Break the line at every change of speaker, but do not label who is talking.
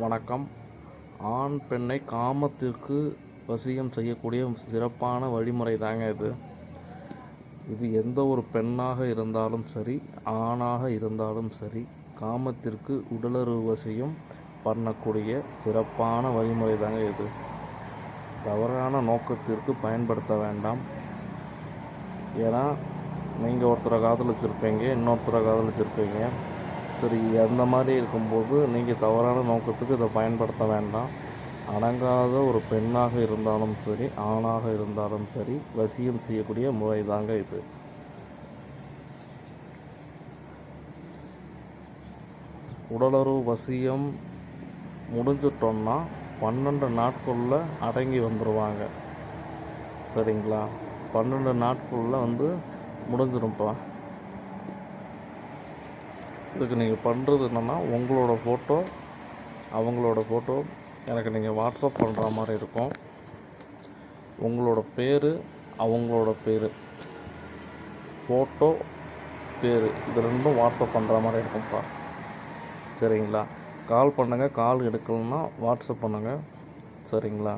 வணக்கம். ஆண் பெண்ணை காமத்திற்கு வசியம் செய்யக்கூடிய சிறப்பான வழிமுறை தாங்க இது. இது எந்த ஒரு பெண்ணாக இருந்தாலும் சரி ஆணாக இருந்தாலும் சரி காமத்திற்கு உடலுறவு வசியம் பண்ணக்கூடிய சிறப்பான வழிமுறை தாங்க இது. தவறான நோக்கத்திற்கு பயன்படுத்த வேண்டாம். ஏன்னா நீங்கள் ஒருத்தரை காதலிச்சிருப்பீங்க இன்னொருத்தரை காதலிச்சிருப்பீங்க. சரி அந்த மாதிரி இருக்கும்போது நீங்கள் தவறான நோக்கத்துக்கு இதை பயன்படுத்த வேண்டாம். அடங்காத ஒரு பெண்ணாக இருந்தாலும் சரி ஆணாக இருந்தாலும் சரி வசியம் செய்யக்கூடிய முறை தாங்க இது. உடலுறவு வசியம் முடிஞ்சிட்டோம்னா பன்னெண்டு நாட்களில் அடங்கி வந்துடுவாங்க சரிங்களா? பன்னெண்டு நாட்களில் வந்து முடிஞ்சிடும்ப்பா. இதுக்கு நீங்கள் பண்ணுறது என்னென்னா உங்களோட ஃபோட்டோ அவங்களோட ஃபோட்டோ எனக்கு நீங்கள் வாட்ஸ்அப் பண்ணுற மாதிரி இருக்கும். உங்களோட பேர் அவங்களோட பேர். ஃபோட்டோ பேர். இது ரெண்டும் வாட்ஸ்அப் பண்ணுற மாதிரி இருக்கும்ப்பா. சரிங்களா? கால் பண்ணுங்கள் கால் எடுக்கலைன்னா வாட்ஸ்அப் பண்ணுங்கள் சரிங்களா?